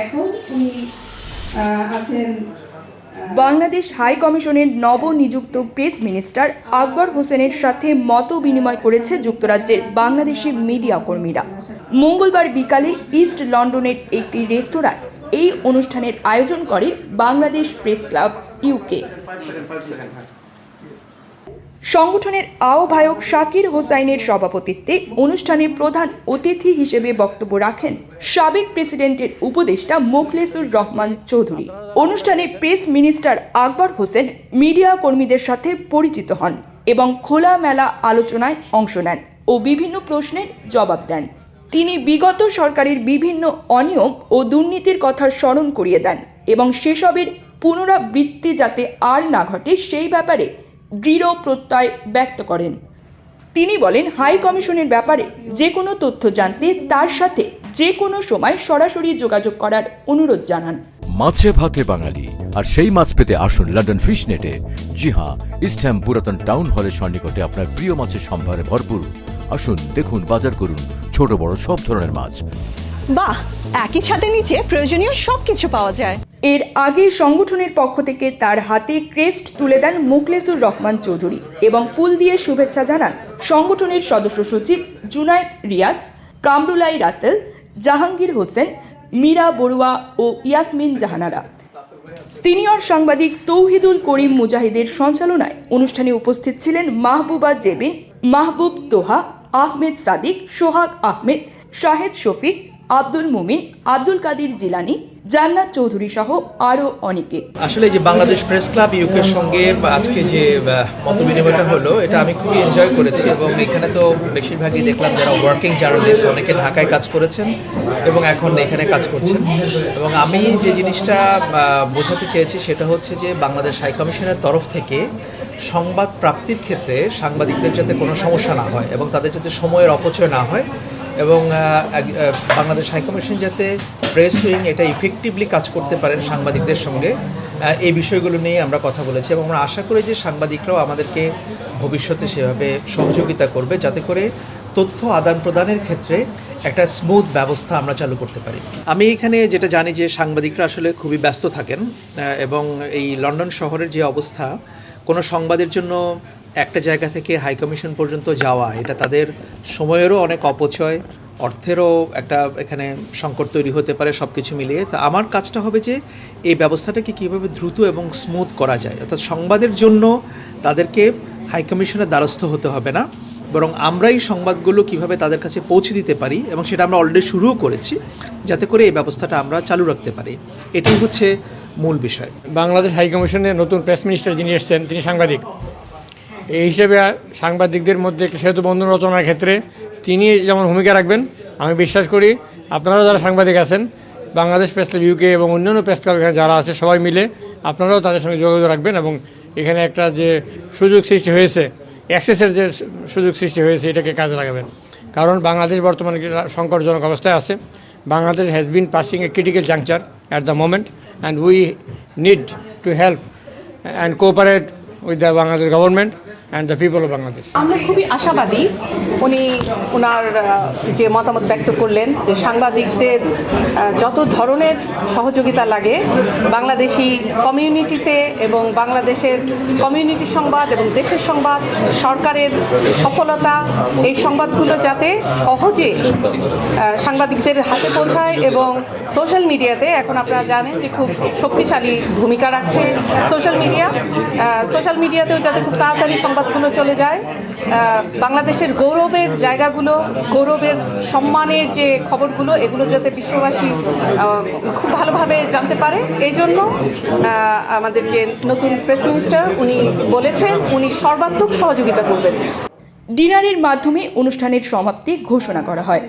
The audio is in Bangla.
এখন উনি আছেন বাংলাদেশ হাই কমিশনের নবনিযুক্ত প্রেস মিনিস্টার আকবর হোসেনের সাথে মত বিনিময় করেছে যুক্তরাজ্যের বাংলাদেশি মিডিয়া কর্মীরা। মঙ্গলবার বিকালে ইস্ট লন্ডনের একটি রেস্তোরাঁয় এই অনুষ্ঠানের আয়োজন করে বাংলাদেশ প্রেস ক্লাব ইউকে। সংগঠনের আহ্বায়ক শাকির হোসাইনের সভাপতিত্বে অনুষ্ঠানে প্রধান অতিথি হিসেবে বক্তব্য রাখেন সাবেক প্রেসিডেন্টের উপদেষ্টা মোখলেসুর রহমান চৌধুরী। অনুষ্ঠানে press minister Akbar Hossain media কর্মীদের সাথে পরিচিত হন এবং খোলামেলা আলোচনায় অংশ নেন ও বিভিন্ন প্রশ্নের জবাব দেন। তিনি বিগত সরকারের বিভিন্ন অনিয়ম ও দুর্নীতির কথা স্মরণ করিয়ে দেন এবং সেসবের পুনরাবৃত্তি যাতে আর না ঘটে সেই ব্যাপারে দৃঢ় প্রত্যয় ব্যক্ত করেন। তিনি বলেন, হাই কমিশনের ব্যাপারে যে কোনো তথ্য জানতে তার সাথে যে কোনো সময় সরাসরি যোগাযোগ করার অনুরোধ জানান। মাছে ভাতে বাঙালি, আর সেই মাছ পেতে আসুন লন্ডন ফিশ নেটে জি হ্যাঁ ইস্টহ্যাম পুরাতন টাউন হলের সন্নিকটে আপনার প্রিয় মাছের সম্ভারে ভরপুর। আসুন, দেখুন, বাজার করুন ছোট বড় সব ধরনের মাছ। বাহ, একই ছাদের নিচে প্রয়োজনীয় সবকিছু পাওয়া যায়। এর আগে সংগঠনের পক্ষ থেকে তার হাতে ক্রেস্ট তুলে দেন মুখলেসুর রহমান চৌধুরী এবং ফুল দিয়ে শুভেচ্ছা জানান সংগঠনের সদস্য সচিব জুনায়েদ রিয়াজ, কামরুলাই রাসেল, জাহাঙ্গীর হোসেন, মীরা বড়ুয়া ও ইয়াসমিন জাহানারা। সিনিয়র সাংবাদিক তৌহিদুল করিম মুজাহিদের সঞ্চালনায় অনুষ্ঠানে উপস্থিত ছিলেন মাহবুবা জেবিন, মাহবুব তোহা, আহমেদ সাদিক, সোহাগ আহমেদ, শাহেদ শফিক আব্দুল মুমিন, আব্দুল কাদির জিলানি, জান্নাত চৌধুরী সহ আরও অনেকে। আসলে যে বাংলাদেশ প্রেস ক্লাব ইউকের সঙ্গে আজকে যে মত বিনিময়টা হলো, এটা আমি খুবই এনজয় করেছি এবং এখানে তো বেশিরভাগই দেখলাম যারা ওয়ার্কিং জার্নালিস্ট অনেকে ঢাকায় কাজ করেছেন এবং এখন এখানে কাজ করছেন। এবং আমি যে জিনিসটা বোঝাতে চেয়েছি সেটা হচ্ছে যে বাংলাদেশ হাই কমিশনের তরফ থেকে সংবাদ প্রাপ্তির ক্ষেত্রে সাংবাদিকদের যাতে কোনো সমস্যা না হয় এবং তাদের যাতে সময়ের অপচয় না হয় এবং বাংলাদেশ হাইকমিশন যাতে প্রেস উইং এটা ইফেক্টিভলি কাজ করতে পারেন সাংবাদিকদের সঙ্গে এই বিষয়গুলো নিয়ে আমরা কথা বলেছি এবং আমরা আশা করি যে সাংবাদিকরাও আমাদেরকে ভবিষ্যতে সেভাবে সহযোগিতা করবে যাতে করে তথ্য আদান প্রদানের ক্ষেত্রে একটা স্মুথ ব্যবস্থা আমরা চালু করতে পারি। আমি এখানে যেটা জানি যে সাংবাদিকরা আসলে খুবই ব্যস্ত থাকেন এবং এই লন্ডন শহরের যে অবস্থা, কোনো সংবাদের জন্য একটা জায়গা থেকে হাই কমিশন পর্যন্ত যাওয়া, এটা তাদের সময়েরও অনেক অপচয়, অর্থেরও একটা এখানে সংকট তৈরি হতে পারে সব কিছু মিলিয়ে। তো আমার কাজটা হবে যে এই ব্যবস্থাটাকে কীভাবে দ্রুত এবং স্মুথ করা যায়। অর্থাৎ সংবাদের জন্য তাদেরকে হাই কমিশনের দ্বারস্থ হতে হবে না, বরং আমরাই সংবাদগুলো কীভাবে তাদের কাছে পৌঁছে দিতে পারি এবং সেটা আমরা অলরেডি শুরুও করেছি, যাতে করে এই ব্যবস্থাটা আমরা চালু রাখতে পারি। এটাই হচ্ছে মূল বিষয়। বাংলাদেশ হাই কমিশনের নতুন প্রেস মিনিস্টার যিনি এসছেন, তিনি সাংবাদিক। এই হিসেবে সাংবাদিকদের মধ্যে সেতু বন্ধন রচনার ক্ষেত্রে তিনি যেমন ভূমিকা রাখবেন, আমি বিশ্বাস করি আপনারাও যারা সাংবাদিক আছেন, বাংলাদেশ প্রেস ক্লাব ইউকে এবং অন্যান্য প্রেস ক্লাব এখানে যারা আছে সবাই মিলে আপনারাও তাদের সঙ্গে যোগাযোগ রাখবেন এবং এখানে একটা যে সুযোগ সৃষ্টি হয়েছে অ্যাক্সেসের যে সুযোগ সৃষ্টি হয়েছে এটাকে কাজে লাগাবেন। কারণ বাংলাদেশ বর্তমানে সংকটজনক অবস্থায় আছে। Bangladesh has been passing a critical juncture at the moment and we need to help and cooperate with the Bangladesh government আমরা খুবই আশাবাদী উনি ওনার যে মতামত ব্যক্ত করলেন যে সাংবাদিকদের যত ধরনের সহযোগিতা লাগে, বাংলাদেশি কমিউনিটিতে এবং বাংলাদেশের কমিউনিটি সংবাদ এবং দেশের সংবাদ, সরকারের সফলতা, এই সংবাদগুলো যাতে সহজে সাংবাদিকদের হাতে পৌঁছায় এবং সোশ্যাল মিডিয়াতে, এখন আপনারা জানেন যে খুব শক্তিশালী ভূমিকা রাখছে সোশ্যাল মিডিয়া সোশ্যাল মিডিয়াতেও যাতে খুব তাড়াতাড়ি সংবাদগুলো চলে যায়। বাংলাদেশের গৌরবের জায়গাগুলো, গৌরবের সম্মানের যে খবরগুলো, এগুলো যাতে বিশ্ববাসী খুব ভালোভাবে জানতে পারে। এই জন্য আমাদের যে নতুন প্রেস মিনিস্টার, উনি বলেছেন, উনি সর্বাত্মক সহযোগিতা করবেন। ডিনারের মাধ্যমে অনুষ্ঠানের সমাপ্তি ঘোষণা করা হয়।